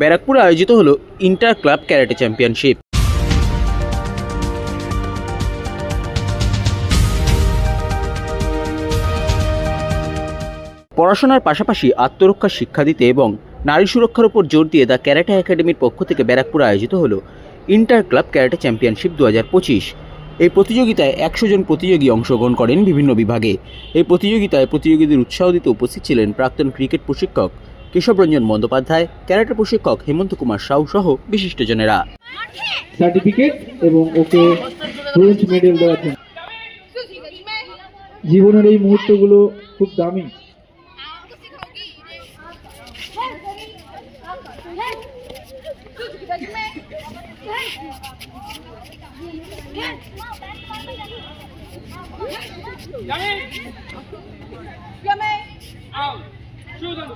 ব্যারাকপুরে আয়োজিত হলো ইন্টার ক্লাব ক্যারাটে চ্যাম্পিয়নশিপ। পড়াশোনার পাশাপাশি আত্মরক্ষার শিক্ষা দিতে এবং নারী সুরক্ষার উপর জোর দিয়ে দ্য ক্যারাটে একাডেমির পক্ষ থেকে ব্যারাকপুরে আয়োজিত হলো ইন্টার ক্লাব ক্যারাটে চ্যাম্পিয়নশিপ দুহাজার পঁচিশ। এই প্রতিযোগিতায় একশো জন প্রতিযোগী অংশগ্রহণ করেন বিভিন্ন বিভাগে। এই প্রতিযোগিতায় প্রতিযোগীদের উৎসাহ দিতে উপস্থিত ছিলেন প্রাক্তন ক্রিকেট প্রশিক্ষক কেশবরঞ্জন বন্দ্যোপাধ্যায় ক্যারাটে প্রশিক্ষক হেমন্ত কুমার সাউ সহ বিশিষ্টজনেরা সার্টিফিকেট এবং ওকে ব্রোঞ্জ মেডেল দেওয়ার জন্য জীবনের এই মুহূর্তগুলো খুব দামি shoot them, go, shoot. Yummy, out, shoot them,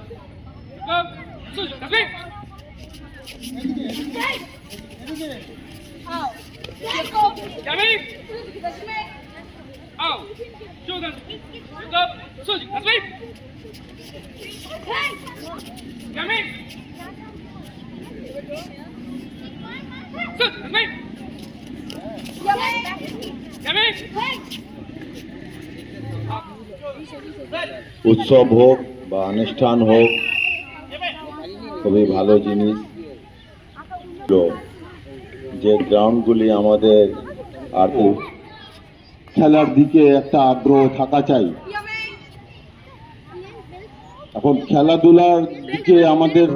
उत्सव हो व अनुष्ठान हो খুবই ভালো জিনিস। যে গ্রাউন্ডগুলি আমাদের আর খেলার দিকে একটা আগ্রহ থাকা চাই। এখন খেলাধুলার দিকে আমাদের